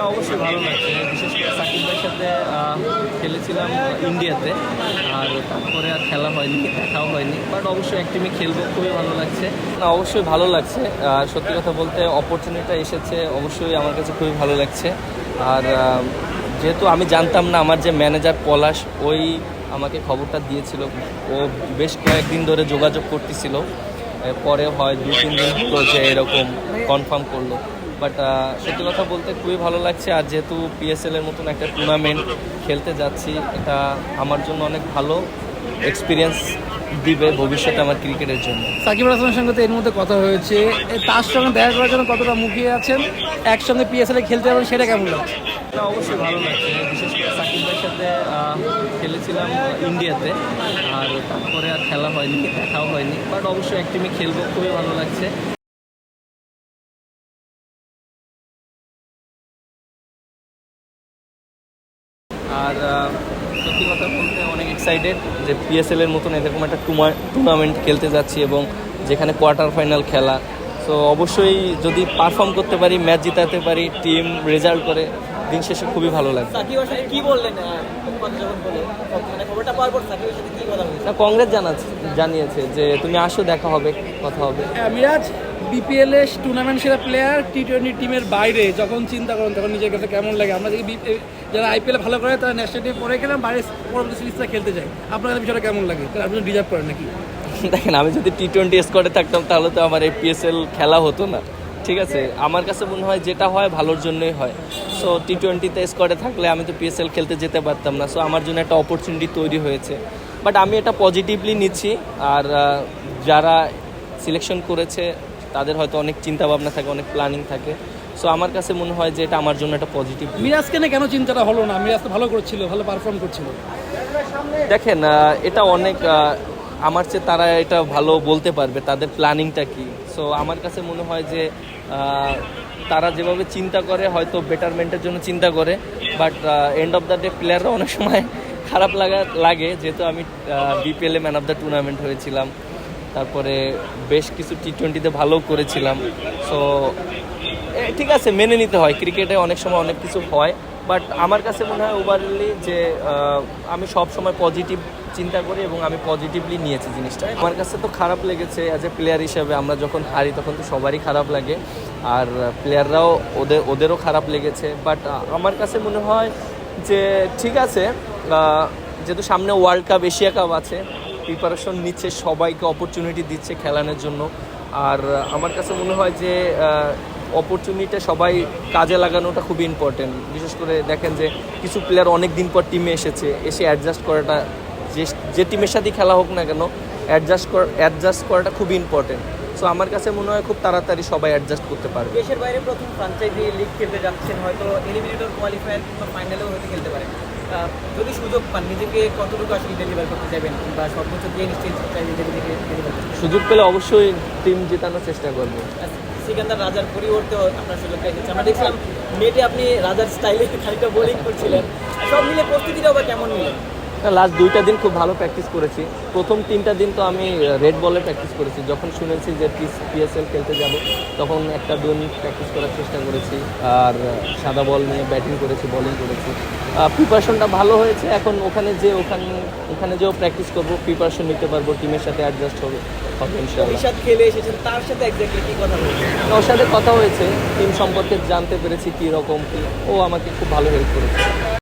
না অবশ্যই ভালো লাগছে বিশেষ করে সাকিব ভাইয়ের সাথে খেলেছিলাম ইন্ডিয়াতে। আর তারপরে আর খেলা হয়নি, দেখাও হয়নি। বাট অবশ্যই এক টিমে খেলব, খুবই ভালো লাগছে। না, অবশ্যই ভালো লাগছে। আর সত্যি কথা বলতে অপরচুনিটিটা এসেছে, অবশ্যই আমার কাছে খুবই ভালো লাগছে। আর যেহেতু আমি জানতাম না, আমার যে ম্যানেজার পলাশ, ওই আমাকে খবরটা দিয়েছিল। ও বেশ কয়েকদিন ধরে যোগাযোগ করতেছিল। পরে হয় দু তিন দিন যে এরকম কনফার্ম করল। বাট সত্যি কথা বলতে খুবই ভালো লাগছে। আর যেহেতু পিএসএল এর মতন একটা টুর্নামেন্ট খেলতে যাচ্ছি এটা আমার জন্য অনেক ভালো এক্সপিরিয়েন্স দিবে ভবিষ্যতে আমার ক্রিকেটের জন্য। সাকিব আল হাসানের সঙ্গে তো এর মধ্যে কথা হয়েছে। তার সঙ্গে দেখা করার জন্য কতটা মুখিয়ে আছেন? একসঙ্গে পিএসএল এ খেলতে পারবেন সেটা কেমন লাগছে? না অবশ্যই ভালো লাগছে। বিশেষ করে সাকিব ভাইয়ের সাথে খেলেছিলাম ইন্ডিয়াতে। আর তারপরে আর খেলা হয়নি দেখাও হয়নি। বাট অবশ্যই এক টিমে খেলব খুবই ভালো লাগছে। আর সত্যি কথা বলতে অনেক এক্সাইটেড যে পিএসএল এর মতন এরকম একটা টুর্নামেন্ট খেলতে যাচ্ছি এবং যেখানে কোয়ার্টার ফাইনাল খেলা। সো অবশ্যই যদি পারফর্ম করতে পারি ম্যাচ জিতাতে পারি টিম রেজাল্ট করে দিন শেষে খুবই ভালো লাগবে। সাকিবের সাথে কি বললেন আহ, কথা যখন বলে? মানে খবরটা পাওয়ার পর সাকিবের সাথে কি কথা বলছেন না কংগ্রেস জানাচ্ছে জানিয়েছে যে তুমি আসো দেখা হবে কথা হবে। মিরাজ? বিপিএল এ টুর্নামেন্ট সেরা প্লেয়ার টি টোয়েন্টি টিমের বাইরে, যখন চিন্তা করেন তখন নিজের কাছে কেমন লাগে? আমরা যদি যারা আইপিএল ভালো করে, তারা ন্যাশনাল টিমে পরে গেলাম, বাইরে পরবর্তী সিরিজটা খেলতে যায় আপনার বিষয়টা কেমন লাগে? আপনি ডিজার্ভ করেন নাকি? দেখেন, আমি যদি টি টোয়েন্টি স্কোয়াডে থাকতাম, তাহলে তো আমার এই পিএসএল খেলা হতো না। ঠিক আছে? আমার কাছে মনে হয় যেটা হয়, ভালোর জন্যই হয়। সো টি টোয়েন্টিতে স্কোয়াডে থাকলে আমি তো পিএসএল খেলতে যেতে পারতাম না। সো আমার জন্য একটা অপরচুনিটি তৈরি হয়েছে। বাট আমি এটা পজিটিভলি নিচ্ছি। আর যারা সিলেকশন করেছে তাদের হয়তো অনেক চিন্তা ভাবনা থাকে অনেক প্ল্যানিং থাকে। সো আমার কাছে মনে হয় যে এটা আমার জন্য একটা পজিটিভ মিরাজকে নিয়ে কেন চিন্তাটা হলো না? মিরাজ তো ভালো করছিল ভালো পারফর্ম করছিল। দেখেন এটা অনেক আমার চেয়ে তারা এটা ভালো বলতে পারবে তাদের প্ল্যানিংটা কি। সো আমার কাছে মনে হয় যে তারা যেভাবে চিন্তা করে হয়তো বেটারমেন্টের জন্য চিন্তা করে but end of the day প্লেয়াররা অনেক সময় খারাপ লাগা লাগে। যেহেতু আমি BPL man of the tournament হয়েছিলাম। তারপরে বেশ কিছু টি টোয়েন্টিতে ভালো করেছিলাম। সো ঠিক আছে, মেনে নিতে হয়। ক্রিকেটে অনেক সময় অনেক কিছু হয়। বাট আমার কাছে মনে হয় ওভারলি যে আমি সব সময় পজিটিভ চিন্তা করি এবং আমি পজিটিভলি নিয়েছি জিনিসটা। আমার কাছে তো খারাপ লেগেছে অ্যাজ এ প্লেয়ার হিসেবে আমরা যখন হারি তখন তো সবারই খারাপ লাগে। আর প্লেয়াররাও ওদের, ওদেরও খারাপ লেগেছে। বাট আমার কাছে মনে হয় যে, ঠিক আছে যেহেতু সামনে ওয়ার্ল্ড কাপ এশিয়া কাপ আছে প্রিপারেশন নিচ্ছে, সবাইকে অপরচুনিটি দিচ্ছে খেলানোর জন্য। আর আমার কাছে মনে হয় যে অপরচুনিটি সবাই কাজে লাগানোটা খুবই ইম্পর্টেন্ট বিশেষ করে দেখেন যে, কিছু প্লেয়ার অনেক দিন পর টিমে এসেছে, এসে অ্যাডজাস্ট করাটা যে যে টিমের সাথেই খেলা হোক না কেন অ্যাডজাস্ট করা অ্যাডজাস্ট করাটা খুবই ইম্পর্টেন্ট সো আমার কাছে মনে হয় খুব তাড়াতাড়ি সবাই অ্যাডজাস্ট করতে পারবে। দেশের বাইরে প্রথম ফ্রাঞ্চাইজি লিগ খেলতে যাচ্ছেন, হয়তো এলিমিনেটর কোয়ালিফায়ার কিংবা ফাইনালেও হয়তো খেলতে পারেন। যদি সুযোগ পান নিজেকে কতটুকু আসলে ডেলিভার করতে চাইবেন বা সর্বোচ্চ দিয়ে নিশ্চয়ই নিজেকে সুযোগ পেলে অবশ্যই টিম জেতানোর চেষ্টা করব। আর সিকান্দার রাজার পরিবর্তে আপনার সুযোগটা এসেছে। আমরা দেখছিলাম নেটে আপনি রাজার স্টাইলে খানিকটা বোলিং করছিলেন। সব মিলে প্রস্তুতিটাও বা কেমন নিলেন? লাস্ট দুইটা দিন খুব ভালো প্র্যাকটিস করেছি। প্রথম তিনটা দিন তো আমি রেড বলে প্র্যাকটিস করেছি। যখন শুনেছি যে পিএসএল খেলতে যাব তখন একটা দিন প্র্যাকটিস করার চেষ্টা করেছি। আর সাদা বল নিয়ে ব্যাটিং করেছি বলিং করেছি। প্রিপারেশনটা ভালো হয়েছে। এখন ওখানে যে ওখানে ওখানে যেও প্র্যাকটিস করব প্রিপারেশন নিতে পারব টিমের সাথে অ্যাডজাস্ট হবে হবে ইনশাআল্লাহ। ঋষাদ খেলে এসেছেন তার সাথে এক্স্যাক্টলি কি কথা ওর সাথে কথা হয়েছে। টিম সম্পর্কে জানতে পেরেছি কী রকম কী ও আমাকে খুব ভালো হেল্প করেছে।